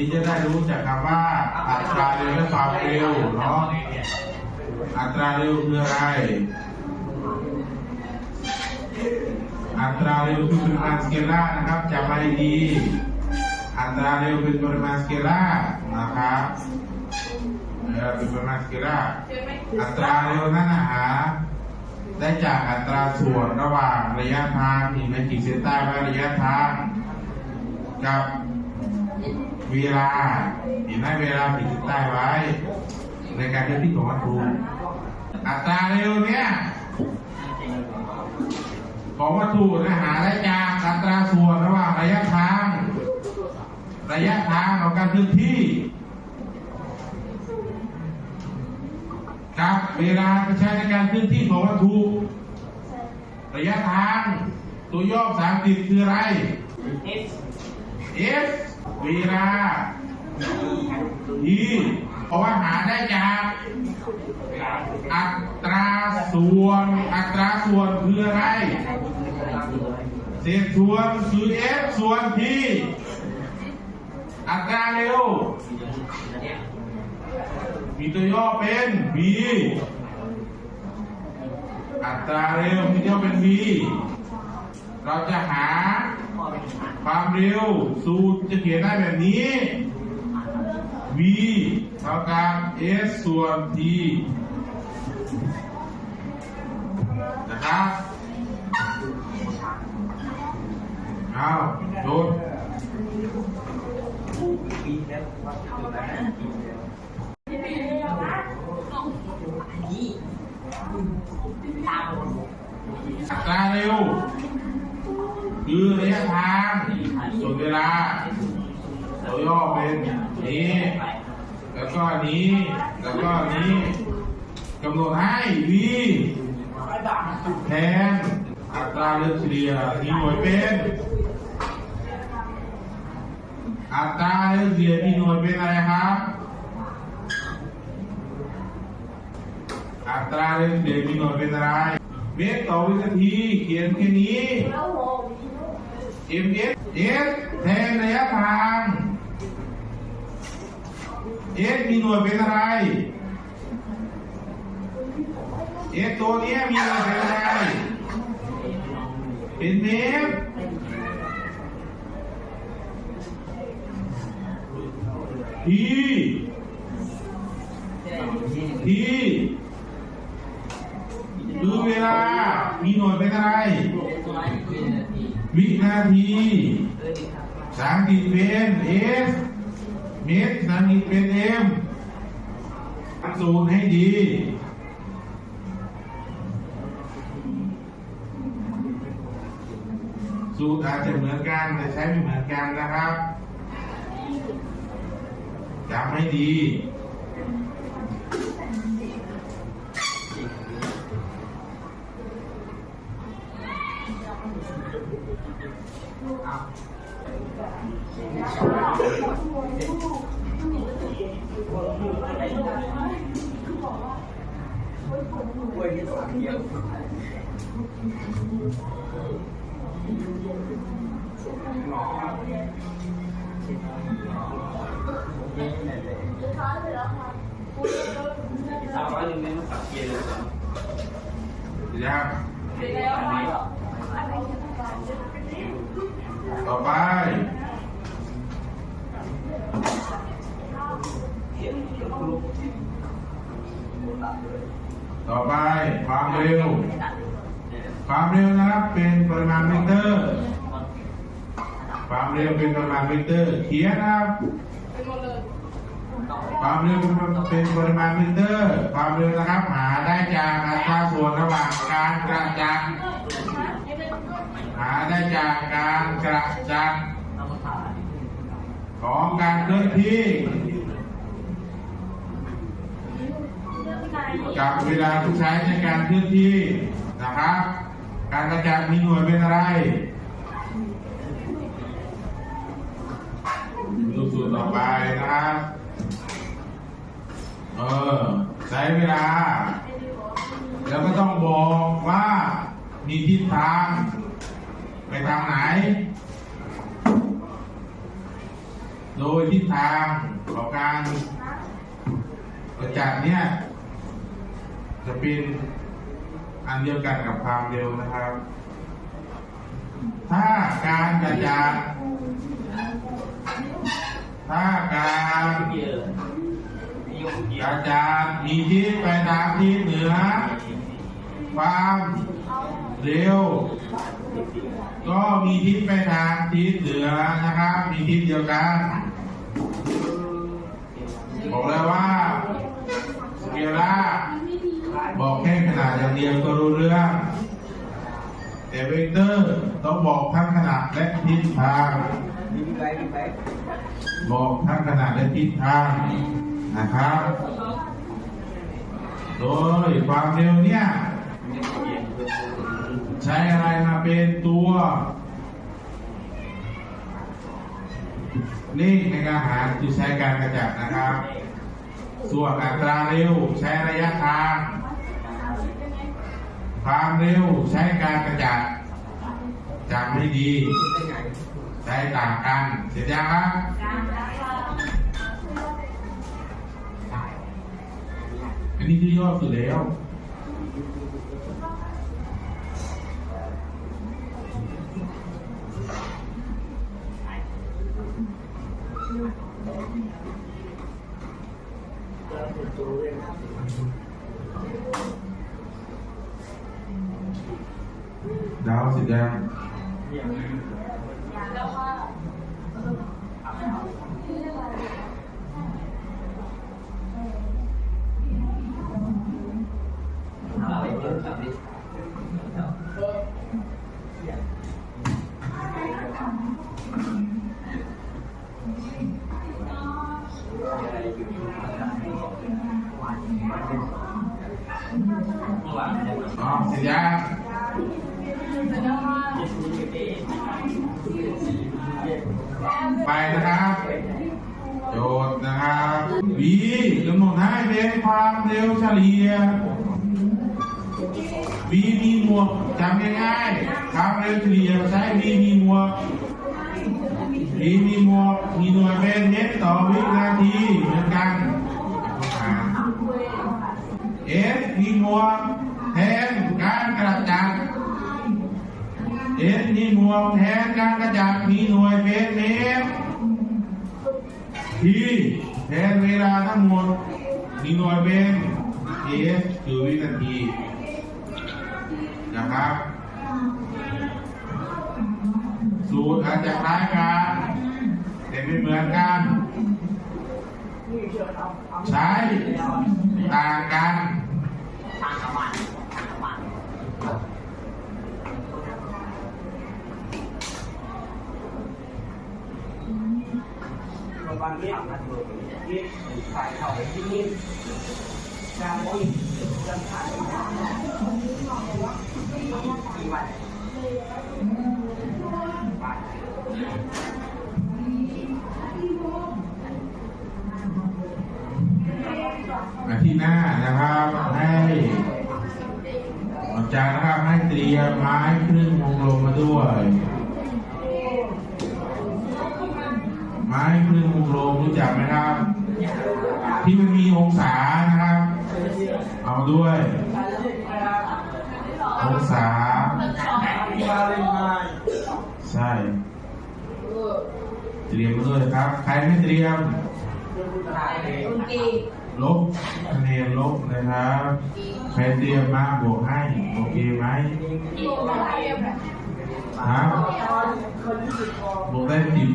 นี้จะได้รู้จักคำว่า อัตราเร็วและความเร็วเนาะอัตราเร็วคืออะไร อัตราเร็วคือปริมาณสเกล่านะครับจำไว้ดี อัตราเร็วเป็นปริมาณสเกล่านะครับเออเป็นปริมาณสเกล่าอัตราเร็วนั้นนะหาได้จากอัตราส่วนระหว่างระยะทางที่ในขีเส้นใต้ว่าระยะทางกับ เวลาเห็นไหมเวลาขีดเส้นใต้ไว้ ในการเคลื่อนที่ของวัตถุอัตราเร็วเนี่ยของวัตถุนะหาได้จากอัตราส่วนระหว่างระยะทาง ระยะทางของการเคลื่อนที่กับเวลาที่ใช้ในการเคลื่อนที่ของวัตถุระยะทาง ตัวย่อภาษาอังกฤษคืออะไร F เวลา E เพราะว่าหาได้จากอัตราส่วน อัตราส่วนคืออะไร เศษส่วนคือ F ส่วน T อัตราเร็วมีตัวย่อเป็น V อัตราเร็วมีตัวย่อเป็น V เราจะหา ความเร็ว สูตรจะเขียนได้แบบนี้ v เท่ากับ s ส่วน t นะครับเอาโจทย์อัตราเร็ว คือระยะทางส่วนเวลาตัว ย่อเป็นนี้ แล้วก็นี้ แล้วก็นี้กำหนดให้ v แทนอัตราเร็วเฉลี่ยมีหน่วยเป็น อัตราเร็วเฉลี่ยมีหน่วยเป็นอะไรครับ อัตราเร็วเฉลี่ยมีหน่วยเป็นอะไร เมตรต่อวินาทีเขียนแค่นี้ m s s แทนระยะทาง s มีหน่วยเป็นอะไร s ตัวเนี้ยมีหน่วยเป็นอะไร เป็นเมตร t t คือเวลา มีหน่วยเป็นอะไร วินาทีสามสิบเป็นเอส เมตรสามสิบเป็นเอ็มสูตรให้ดีสูตรอาจจะเหมือนกันแต่ใช้ไม่เหมือนกันนะครับจำให้ดี สามร้อยหนึ่งเนี่ยมันสับเกียร์เลยนะครับต่อไป ต่อไปความเร็ว ความเร็วนะครับเป็นปริมาณเวกเตอร์ ความเร็วเป็นปริมาณเวกเตอร์เขียนนะครับ ความเร็วเป็นปริมาณเวกเตอร์ ความเร็วนะครับ หาได้จากอัตราส่วนระหว่างการกระจัดหาได้จากการกระจัดของการเคลื่อนที่ กับเวลาที่ใช้ในการเคลื่อนที่นะครับ การกระจัดมีหน่วยเป็นอะไรดูสูตรต่อไปนะครับเออใช้เวลา แล้วก็ต้องบอกว่ามีทิศทางไปทางไหน โดยทิศทางของการกระจัดเนี่ย จะเป็นอันเดียวกันกับความเร็วนะครับ ถ้าการกระจาดถ้าการเกียร์มียกเกียกระร์จาดมีทิศไปทางทิศเหนือ ความเร็ว ก็มีทิศไปทางทิศเหนือนะครับ มีทิศเดียวกัน บอกเลยว่าสเกลาบอกแค่ขนาดอย่างเดียวก็รู้เรื่อง แต่ เตอร์ต้องบอกทั้งขนาดและทิศทางบอกทั้งขนาดและทิศทางนะครับ โดยความเร็วเนี่ย ใช้อะไรมาเป็นตัวเลขในการหาคือใช้การกระจัดนะครับ ส่วนอัตราเร็วใช้ระยะทางความเร็วใช้การกระจัด จำให้ดีใช้ต่างกัน เสร็จยังครับอันนี้คือย่อสุดแล้วดาวเส ร็จยังอะไรเพิ่มจับดิอ๋ โจทย์นะครับ B กำหนดให้เป็นความเร็วเฉลี่ย B มีหมวกจำง่ายๆความเร็วเฉลี่ยใช้ B มีหมวก B มีหมวกมีหน่วยเป็นเมตรต่อวินาทีเหมือนกัน S มีหมวกแทนการกระจัด S มีหมวกแทนการกระจัดมีหน่วยเป็นเมตร T แทนเวลาทั้งหมดมีหน่วยเป็น S คือวินาทีนะครับสูตรอาจจะคล้ายกันแต่ไม่เหมือนกัน ใช้ต่างกัน ประมาณ นี้นี่ขายเขาที่นี่การวิ่งจะขายกี่วันอาทิตย์หน้านะครับให้อาจารย์นะครับให้เตรียมไม้ครึ่งวงลมมาด้วย ไม้ ครึ่งวงลมรู้จักไหมครับ ที่มันมีองศานะครับ เอาด้วย องศา ใช่เตรียมมาด้วยครับ ใครไม่เตรียมลบคะแนนลบนะครับใครเตรียมมาบวกให้ โอเคไหมฮะบวกได้สิบ